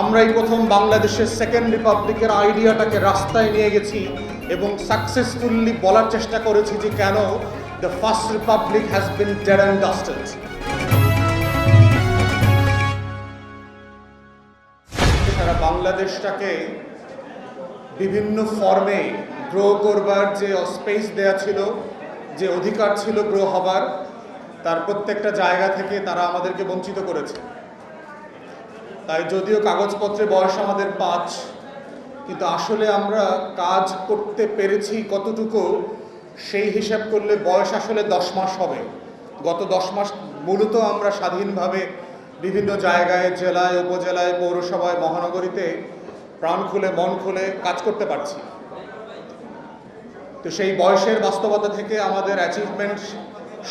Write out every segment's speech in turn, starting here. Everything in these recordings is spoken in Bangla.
আমরাই প্রথম বাংলাদেশের সেকেন্ড রিপাবলিকের আইডিয়াটাকে রাস্তায় নিয়ে গেছি এবং সাকসেসফুলি বলার চেষ্টা করেছি যে কেন the first republic has been dead and dusted সারা বাংলাদেশটাকে বিভিন্ন ফর্মে গ্রো করবার যে স্পেস দেয়া ছিল, যে অধিকার ছিল গ্রো হবার, তার প্রত্যেকটা জায়গা থেকে তারা আমাদেরকে বঞ্চিত করেছে। তাই যদিও কাগজপত্রে বয়স আমাদের পাঁচ, কিন্তু আসলে আমরা কাজ করতে পেরেছি কতটুকু, সেই হিসাব করলে বয়স আসলে দশ মাস হবে। গত দশ মাস মূলত আমরা স্বাধীনভাবে বিভিন্ন জায়গায়, জেলায়, উপজেলায়, পৌরসভায়, মহানগরীতে প্রাণ খুলে, মন খুলে কাজ করতে পারছি। তো সেই বয়সের বাস্তবতা থেকে আমাদের অ্যাচিভমেন্ট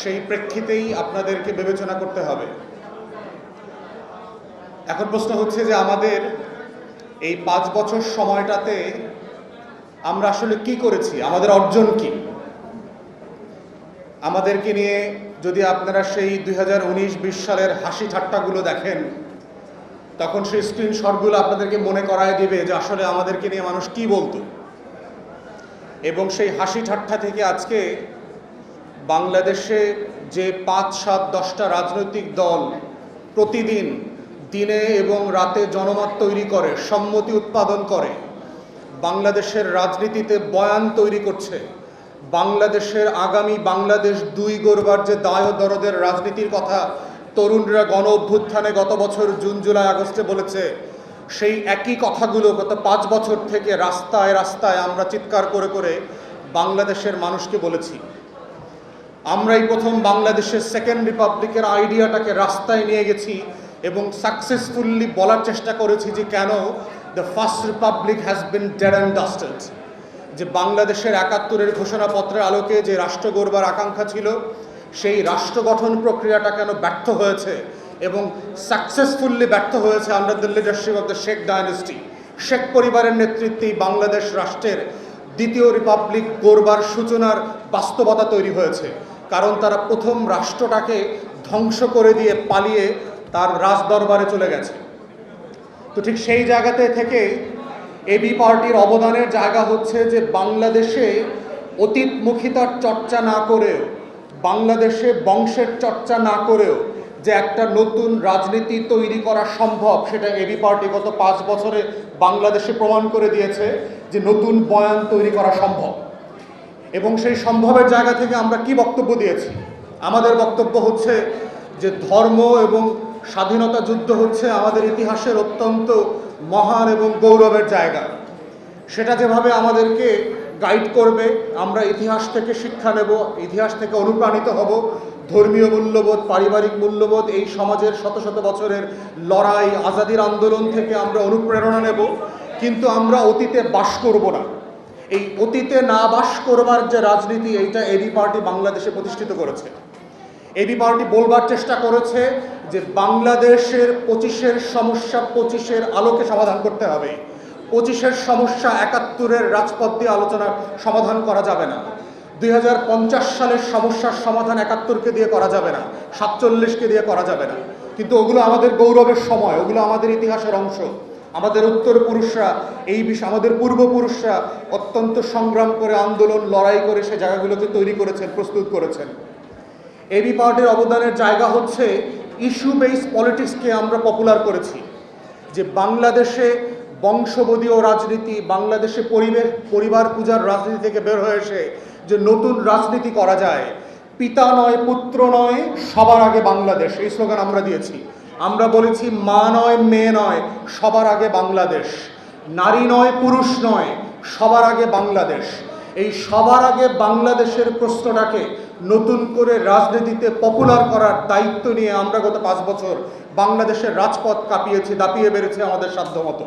সেই প্রেক্ষিতেই আপনাদেরকে বিবেচনা করতে হবে। এখন প্রশ্ন হচ্ছে যে আমাদের এই পাঁচ বছর সময়টাতে আমরা আসলে কি করেছি? আমাদের অর্জন কি? আমাদেরকে নিয়ে যদি আপনারা সেই দুই হাজার সালের হাসি ঠাট্টাগুলো দেখেন, তখন সেই স্ক্রিনশটগুলো আপনাদেরকে মনে করায় দিবে যে আসলে আমাদেরকে নিয়ে মানুষ কি বলতো? এবং সেই হাসি ঠাট্টা থেকে আজকে বাংলাদেশে যে পাঁচ, সাত, দশটা রাজনৈতিক দল প্রতিদিন দিনে এবং রাতে জনমত তৈরি করে, সম্মতি উৎপাদন করে। বাংলাদেশের রাজনীতিতে বয়ান তৈরি করছে। বাংলাদেশের আগামী বাংলাদেশ দুই গড়বার যে দায় দরদের রাজনীতির কথা তরুণরা গণ অভ্যুত্থানে গত বছর জুন, জুলাই, আগস্টে বলেছে, সেই একই কথাগুলো গত পাঁচ বছর থেকে রাস্তায় রাস্তায় আমরা চিৎকার করে করে বাংলাদেশের মানুষকে বলেছি। আমরাই প্রথম বাংলাদেশের সেকেন্ড রিপাবলিকের আইডিয়াটাকে রাস্তায় নিয়ে গেছি এবং সাকসেসফুলি বলার চেষ্টা করেছি যে কেন the first republic has been dead and dusted যে বাংলাদেশের একাত্তরের ঘোষণাপত্রের আলোকে যে রাষ্ট্র গড়বার আকাঙ্ক্ষা ছিল, সেই রাষ্ট্র গঠন প্রক্রিয়াটা কেন ব্যর্থ হয়েছে এবং সাকসেসফুলি ব্যর্থ হয়েছে under the leadership of the Sheikh dynasty Sheikh পরিবারের নেতৃত্বেই বাংলাদেশ রাষ্ট্রের দ্বিতীয় রিপাবলিক গড়বার সূচনার বাস্তবতা তৈরি হয়েছে। কারণ তারা প্রথম রাষ্ট্রটাকে ধ্বংস করে দিয়ে পালিয়ে তার রাজদরবারে চলে গেছে। তো ঠিক সেই জায়গাতে থেকে এবি পার্টির অবদানের জায়গা হচ্ছে যে বাংলাদেশে অতীতমুখিতার চর্চা না করেও, বাংলাদেশে বংশের চর্চা না করেও যে একটা নতুন রাজনীতি তৈরি করা সম্ভব, সেটা এবি পার্টি গত পাঁচ বছরে বাংলাদেশে প্রমাণ করে দিয়েছে যে নতুন বয়ান তৈরি করা সম্ভব। এবং সেই সম্ভবের জায়গা থেকে আমরা কি বক্তব্য দিয়েছি? আমাদের বক্তব্য হচ্ছে যে ধর্ম এবং স্বাধীনতা যুদ্ধ হচ্ছে আমাদের ইতিহাসের অত্যন্ত মহান এবং গৌরবের জায়গা। সেটা যেভাবে আমাদেরকে গাইড করবে, আমরা ইতিহাস থেকে শিক্ষা নেব, ইতিহাস থেকে অনুপ্রাণিত হব, ধর্মীয় মূল্যবোধ, পারিবারিক মূল্যবোধ, এই সমাজের শত শত বছরের লড়াই, আজাদির আন্দোলন থেকে আমরা অনুপ্রেরণা নেব, কিন্তু আমরা অতীতে বাস করব না। এই অতীতে না বাস করবার যে রাজনীতি, এইটা এবি পার্টি বাংলাদেশে প্রতিষ্ঠিত করেছে। এবি পার্টি বলবার চেষ্টা করেছে যে বাংলাদেশের পঁচিশের সমস্যা পঁচিশের আলোকে সমাধান করতে হবে। পঁচিশের সমস্যা একাত্তরের রাজপথ দিয়ে আলোচনা সমাধান করা যাবে না। দুই হাজার পঞ্চাশ সালের সমস্যার সমাধান একাত্তরকে দিয়ে করা যাবে না, সাতচল্লিশকে দিয়ে করা যাবে না। কিন্তু ওগুলো আমাদের গৌরবের সময়, ওগুলো আমাদের ইতিহাসের অংশ। আমাদের উত্তর পুরুষরা এই বিষয় আমাদের পূর্বপুরুষরা অত্যন্ত সংগ্রাম করে, আন্দোলন, লড়াই করে সে জায়গাগুলোকে তৈরি করেছেন, প্রস্তুত করেছেন। এবি পার্টির অবদানের জায়গা হচ্ছে ইস্যু বেস পলিটিক্সকে আমরা পপুলার করেছি। যে বাংলাদেশে বংশবদীয় রাজনীতি, বাংলাদেশে পরিবেশ, পরিবার পূজার রাজনীতি থেকে বের হয়ে এসে যে নতুন রাজনীতি করা যায়, পিতা নয়, পুত্র নয়, সবার আগে বাংলাদেশ। এই স্লোগান আমরা দিয়েছি। আমরা বলেছি মা নয়, মেয়ে নয়, সবার আগে বাংলাদেশ। নারী নয়, পুরুষ নয়, সবার আগে বাংলাদেশ। এই সবার আগে বাংলাদেশের প্রশ্নটাকে নতুন করে রাজনীতিতে পপুলার করার দায়িত্ব নিয়ে আমরা গত পাঁচ বছর বাংলাদেশের রাজপথ কাঁপিয়েছি, দাপিয়ে বেড়েছে আমাদের সাধ্যমতো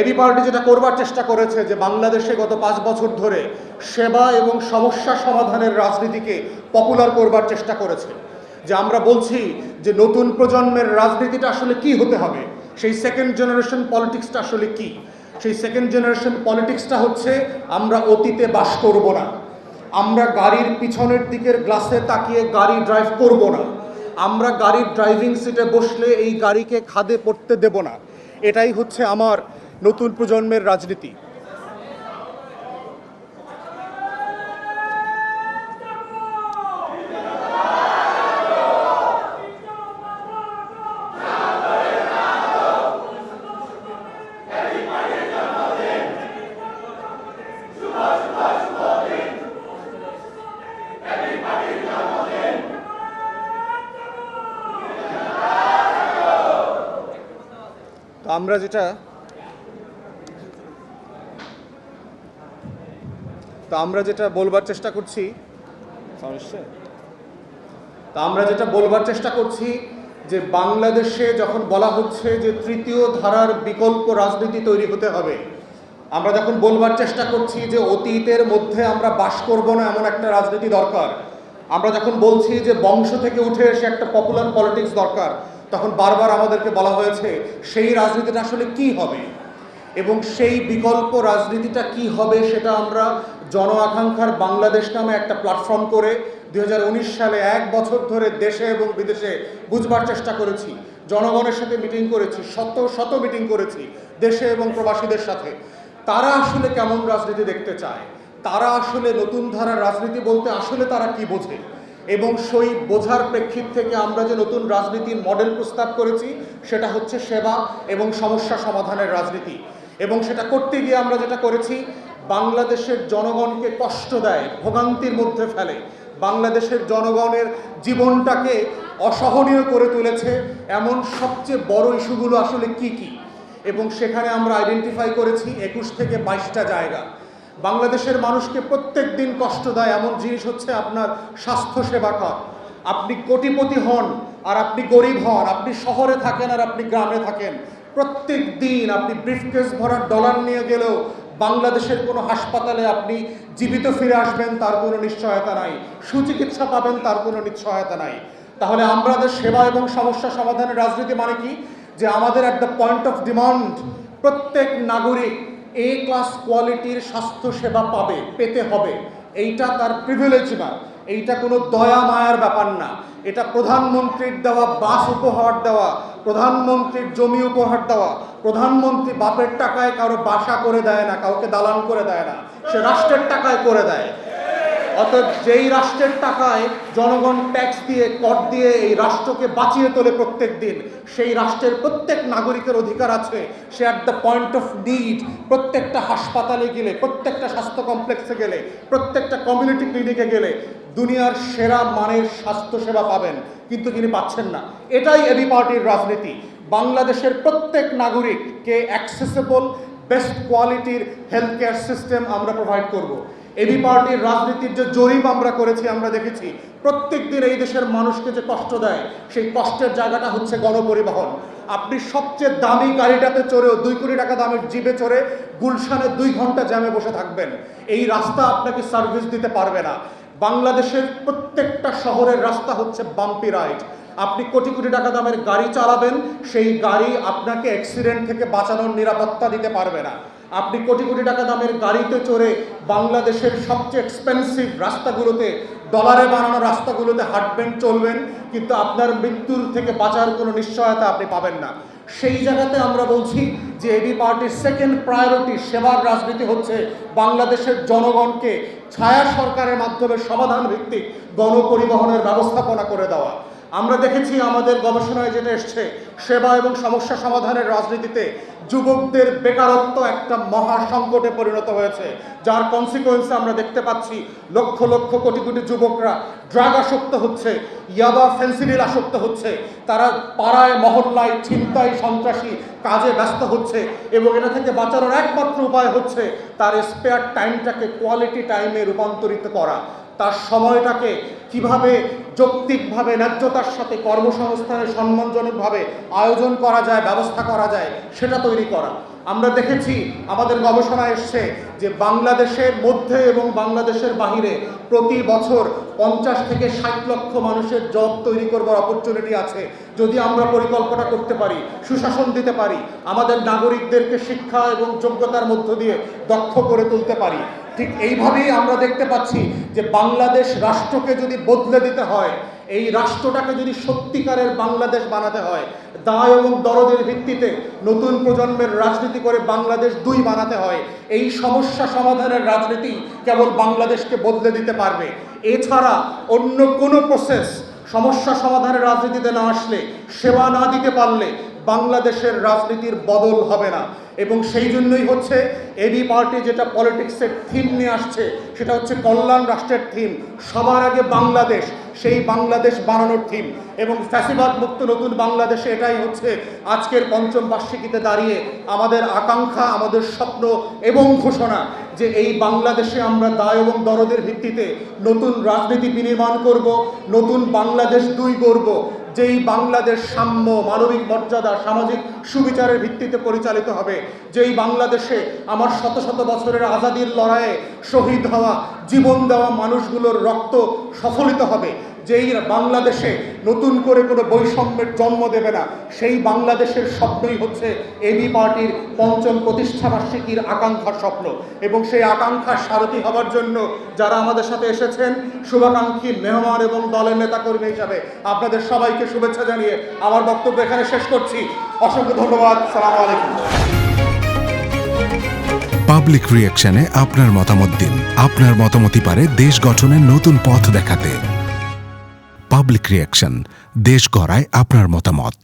এবি পার্টি যেটা করবার চেষ্টা করেছে যে বাংলাদেশে গত পাঁচ বছর ধরে সেবা এবং সমস্যা সমাধানের রাজনীতিকে পপুলার করবার চেষ্টা করেছে। যে আমরা বলছি যে নতুন প্রজন্মের রাজনীতিটা আসলে কি হতে হবে? সেই সেকেন্ড জেনারেশন পলিটিক্সটা আসলে কি? সেই সেকেন্ড জেনারেশন পলিটিক্সটা হচ্ছে আমরা অতীতে বাস করব না। আমরা গাড়ির পিছনের দিকের গ্লাসে তাকিয়ে গাড়ি ড্রাইভ করব না। আমরা গাড়ির ড্রাইভিং সিটে বসলে এই গাড়িকে খাদে পড়তে দেব না। এটাই হচ্ছে আমার নতুন প্রজন্মের রাজনীতি। আমরা যেটা তো আমরা যেটা বলবার চেষ্টা করছি তা আমরা যেটা বলবার চেষ্টা করছি যে বাংলাদেশে যখন বলা হচ্ছে যে তৃতীয় ধারার বিকল্প রাজনীতি তৈরি হতে হবে আমরা যখন বলবার চেষ্টা করছি যে অতীতের মধ্যে আমরা বাস করব না এমন একটা রাজনীতি দরকার আমরা যখন বলছি যে বংশ থেকে উঠে এসে একটা পপুলার পলিটিক্স দরকার তখন বারবার আমাদেরকে বলা হয়েছে, সেই রাজনীতিটা আসলে কি হবে? এবং সেই বিকল্প রাজনীতিটা কি হবে সেটা আমরা জন আকাঙ্ক্ষার বাংলাদেশ নামে একটা প্ল্যাটফর্ম করে দু হাজার উনিশ সালে এক বছর ধরে দেশে এবং বিদেশে বুঝবার চেষ্টা করেছি। জনগণের সাথে মিটিং করেছি, শত শত মিটিং করেছি, দেশে এবং প্রবাসীদের সাথে। তারা আসলে কেমন রাজনীতি দেখতে চায়? তারা আসলে নতুন ধারার রাজনীতি বলতে আসলে তারা কি বোঝে? এবং সেই বোঝার প্রেক্ষিত থেকে আমরা যে নতুন রাজনীতির মডেল প্রস্তাব করেছি, সেটা হচ্ছে সেবা এবং সমস্যা সমাধানের রাজনীতি। এবং সেটা করতে গিয়ে আমরা যেটা করেছি, বাংলাদেশের জনগণকে কষ্ট দেয়, ভোগান্তির মধ্যে ফেলে। বাংলাদেশের জনগণের জীবনটাকে অসহনীয় করে তুলেছে। এমন সবচেয়ে বড় ইস্যুগুলো আসলে কি কি? এবং সেখানে আমরা আইডেন্টিফাই করেছি একুশ থেকে বাইশটা জায়গা। বাংলাদেশের মানুষকে প্রত্যেক দিন কষ্ট দেয়, এমন জিনিস হচ্ছে আপনার স্বাস্থ্য সেবা খাত আপনি কোটিপতি হন আর আপনি গরিব হন, আপনি শহরে থাকেন আর আপনি গ্রামে থাকেন। প্রত্যেক দিন আপনি ব্রিফকেস ভরার ডলার নিয়ে গেলেও বাংলাদেশের কোনো হাসপাতালে আপনি জীবিত ফিরে আসবেন, তার কোনো নিশ্চয়তা নাই। সুচিকিৎসা পাবেন, তার কোনো নিশ্চয়তা নাই। তাহলে আমাদের সেবা এবং সমস্যা সমাধানের রাজনীতি মানে কি? যে আমাদের দ্য পয়েন্ট অফ ডিমান্ড প্রত্যেক নাগরিক এ ক্লাস কোয়ালিটির স্বাস্থ্যসেবা পাবে, পেতে হবে। এইটা তার প্রিভিলেজ না। এইটা কোনো দয়া মায়ার ব্যাপার না। এটা প্রধানমন্ত্রীর দেওয়া বাস উপহার দেওয়া, প্রধানমন্ত্রীর জমি উপহার দেওয়া, প্রধানমন্ত্রী বাপের টাকায় কারও বাসা করে দেয় না, কাউকে দালান করে দেয় না, সে রাষ্ট্রের টাকায় করে দেয়। অতএব যেই রাষ্ট্রের টাকায় জনগণ ট্যাক্স দিয়ে, কর দিয়ে এই রাষ্ট্রকে বাঁচিয়ে তোলে প্রত্যেক দিন, সেই রাষ্ট্রের প্রত্যেক নাগরিকের অধিকার আছে। সে at the point of need প্রত্যেকটা হাসপাতালে গেলে, প্রত্যেকটা স্বাস্থ্য কমপ্লেক্সে গেলে, প্রত্যেকটা কমিউনিটি ক্লিনিকে গেলে দুনিয়ার সেরা মানের স্বাস্থ্যসেবা পাবেন, কিন্তু তিনি পাচ্ছেন না। এটাই এবি পার্টির রাজনীতি। বাংলাদেশের প্রত্যেক নাগরিককে অ্যাক্সেসেবল বেস্ট কোয়ালিটির হেলথ কেয়ার সিস্টেম আমরা প্রোভাইড করব। এবি পার্টির রাজনীতির যে জরিপ আমরা করেছি, আমরা দেখেছি প্রত্যেক দিন এই দেশের মানুষকে যে কষ্ট দেয়, সেই কষ্টের জায়গাটা হচ্ছে গণপরিবহন। আপনি সবচেয়ে দামি গাড়িটাতে চড়েও দুই কোটি টাকা দামের জিপে চড়ে গুলশানে দুই ঘণ্টা জ্যামে বসে থাকবেন। এই রাস্তা আপনাকে সার্ভিস দিতে পারবে না। বাংলাদেশের প্রত্যেকটা শহরের রাস্তা হচ্ছে বাম্পি রাইড আপনি কোটি কোটি টাকা দামের গাড়ি চালাবেন, সেই গাড়ি আপনাকে অ্যাক্সিডেন্ট থেকে বাঁচানোর নিরাপত্তা দিতে পারবে না। আপনি কোটি কোটি টাকা দামের গাড়িতে চড়ে বাংলাদেশের সবচেয়ে এক্সপেন্সিভ রাস্তাগুলোতে ডলারে বানানো রাস্তাগুলোতে হাঁটবেন, চলবেন, কিন্তু আপনার মৃত্যুর থেকে বাঁচার কোনো নিশ্চয়তা আপনি পাবেন না। সেই জায়গাতে আমরা বলছি যে এবি পার্টির সেকেন্ড প্রায়োরিটি সেবার রাজনীতি হচ্ছে বাংলাদেশের জনগণকে ছায়া সরকারের মাধ্যমে সমাধান ভিত্তিক গণপরিবহনের ব্যবস্থাপনা করে দেওয়া। আমরা দেখেছি আমাদের গবেষণায় যেটা এসছে, সেবা এবং সমস্যা সমাধানের রাজনীতিতে যুবকদের বেকারত্ব একটা মহা সংকটে পরিণত হয়েছে। যার কনসিকোয়েন্সে আমরা দেখতে পাচ্ছি লক্ষ লক্ষ কোটি কোটি যুবকরা ড্রাগ আসক্ত হচ্ছে, ইয়াবা ফেন্সিডিল আসক্ত হচ্ছে, তারা পাড়ায়, মহল্লায়, ছিনতাই, সন্ত্রাসী কাজে ব্যস্ত হচ্ছে এবং এটা থেকে বাঁচানোর একমাত্র উপায় হচ্ছে তার স্পেয়ার টাইমটাকে কোয়ালিটি টাইমে রূপান্তরিত করা। তার সময়টাকে কীভাবে যৌক্তিকভাবে, ন্যায্যতার সাথে কর্মসংস্থানের সম্মানজনকভাবে আয়োজন করা যায়, ব্যবস্থা করা যায়, সেটা তৈরি করা। আমরা দেখেছি, আমাদের গবেষণা এসছে যে বাংলাদেশের মধ্যে এবং বাংলাদেশের বাহিরে প্রতি বছর পঞ্চাশ থেকে ষাট লক্ষ মানুষের জব তৈরি করবার অপরচুনিটি আছে। যদি আমরা পরিকল্পনা করতে পারি, সুশাসন দিতে পারি, আমাদের নাগরিকদেরকে শিক্ষা এবং যোগ্যতার মধ্য দিয়ে দক্ষ করে তুলতে পারি ঠিক এইভাবেই আমরা দেখতে পাচ্ছি যে বাংলাদেশ রাষ্ট্রকে যদি বদলে দিতে হয়, এই রাষ্ট্রটাকে যদি সত্যিকারের বাংলাদেশ বানাতে হয়, দায় এবং দরদের ভিত্তিতে নতুন প্রজন্মের রাজনীতি করে বাংলাদেশ দুই বানাতে হয়, এই সমস্যা সমাধানের রাজনীতি কেবল বাংলাদেশকে বদলে দিতে পারবে। এছাড়া অন্য কোনো প্রসেস সমস্যা সমাধানের রাজনীতিতে না আসলে সেবা না দিতে পারলে বাংলাদেশের রাজনীতির বদল হবে না। এবং সেই জন্যই হচ্ছে এবি পার্টি যেটা পলিটিক্সের থিম নিয়ে আসছে, সেটা হচ্ছে কল্যাণ রাষ্ট্রের থিম সবার আগে বাংলাদেশ, সেই বাংলাদেশ বানানোর থিম এবং ফ্যাসিবাদ মুক্ত নতুন বাংলাদেশে এটাই হচ্ছে আজকের পঞ্চম বার্ষিকীতে দাঁড়িয়ে আমাদের আকাঙ্ক্ষা, আমাদের স্বপ্ন এবং ঘোষণা যে এই বাংলাদেশে আমরা দায় এবং দরদের ভিত্তিতে নতুন রাজনীতি বিনির্মাণ করব, নতুন বাংলাদেশ দুই করব যেই বাংলাদেশ সাম্য, মানবিক মর্যাদা, সামাজিক সুবিচারের ভিত্তিতে পরিচালিত হবে, যেই বাংলাদেশে আমার শত শত বছরের আজাদির লড়াইয়ে শহীদ হওয়া, জীবন দেওয়া মানুষগুলোর রক্ত সফলিত হবে যেই বাংলাদেশে নতুন করে কোনো বৈষম্যের জন্ম দেবে না, সেই বাংলাদেশের স্বপ্নই হচ্ছে এবি পার্টির পঞ্চম প্রতিষ্ঠা বার্ষিকীর আকাঙ্ক্ষার স্বপ্ন। এবং সেই আকাঙ্ক্ষার সারথি হবার জন্য যারা আমাদের সাথে এসেছেন, শুভাকাঙ্ক্ষী, মেহমান এবং দলের নেতাকর্মী হিসাবে আপনাদের সবাইকে শুভেচ্ছা জানিয়ে আমার বক্তব্য এখানে শেষ করছি। অসংখ্য ধন্যবাদ। সালাম আলাইকুম। পাবলিক রিয়াকশনে আপনার মতামত দিন। আপনার মতামতই পারে দেশ গঠনের নতুন পথ দেখাতে। পাবলিক রিয়াকশন দেশ গড়ায় আপনার মতামত।